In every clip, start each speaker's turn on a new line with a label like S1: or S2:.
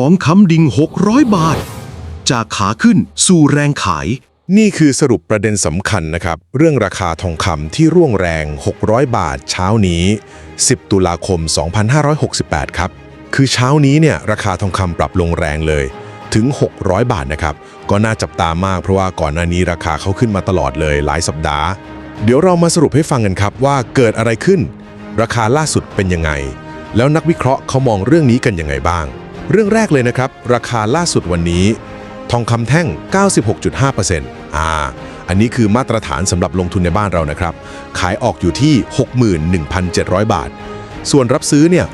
S1: ทองคำดิ่ง 600 บาท จากขาขึ้นสู่แรงขาย
S2: นี่คือสรุปประเด็นสำคัญนะครับ เรื่องราคาทองคำที่ร่วงแรง 600 บาทเช้านี้ 10 ตุลาคม 2568 ครับ คือเช้านี้เนี่ยราคาทองคำปรับลงแรงเลยถึง 600 บาทนะครับ ก็น่าจับตามากเพราะว่าก่อนหน้านี้ราคาเขาขึ้นมาตลอดเลยหลายสัปดาห์ เดี๋ยวเรามาสรุปให้ฟังกันครับว่าเกิดอะไรขึ้น ราคาล่าสุดเป็นยังไง แล้วนักวิเคราะห์เขามองเรื่องนี้กันยังไงบ้าง เรื่องแรกเลยนะครับ ราคาล่าสุดวันนี้ ทองคำแท่ง 96.5%อ่า อันนี้คือมาตรฐานสำหรับลงทุนในบ้านเรานะครับ ขายออกอยู่ที่ 61,700 บาท ส่วนรับซื้อเนี่ย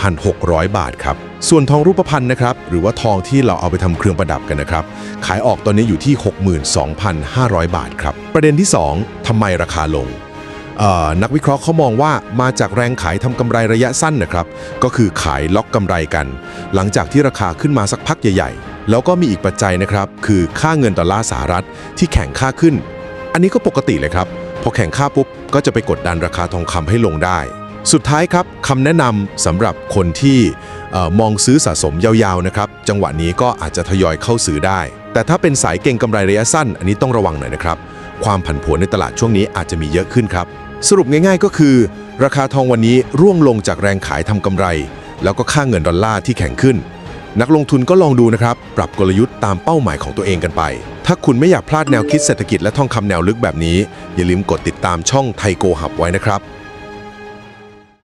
S2: 61,600 บาทครับ ส่วนทองรูปพรรณนะครับ หรือว่าทองที่เราเอาไปทำเครื่องประดับกันนะครับ ขายออกตอนนี้อยู่ที่ 62,500 บาทครับ ประเด็นที่ 2ทำไมราคาลง นักวิเคราะห์เขามองว่ามาจากแรงขายทำกำไรระยะสั้นนะครับ ก็คือขายล็อกกำไรกัน หลังจากที่ราคาขึ้นมาสักพักใหญ่ ๆ แล้วก็มีอีกปัจจัยนะครับ คือค่าเงินดอลลาร์สหรัฐที่แข่งค่าขึ้น อันนี้ก็ปกติเลยครับ พอแข่งค่าปุ๊บ ก็จะไปกดดันราคาทองคำให้ลงได้ สุดท้ายครับคำแนะนำสำหรับคนที่มองซื้อสะสมยาวๆนะครับ จังหวะนี้ก็อาจจะทยอยเข้าซื้อได้ แต่ถ้าเป็นสายเก่งกำไรระยะสั้น อันนี้ต้องระวังหน่อยนะครับ ความผันผวนในตลาดช่วงนี้อาจจะมีเยอะขึ้นครับ สรุปง่ายๆก็คือ ราคาทองวันนี้ร่วงลงจากแรงขายทำกำไร แล้วก็ค่าเงินดอลลาร์ที่แข็งขึ้น นักลงทุนก็ลองดูนะครับ ปรับกลยุทธ์ตามเป้าหมายของตัวเองกันไป ถ้าคุณไม่อยากพลาดแนวคิดเศรษฐกิจและทองคำแนวลึกแบบนี้ อย่าลืมกดติดตามช่องไทโกหับไว้นะครับ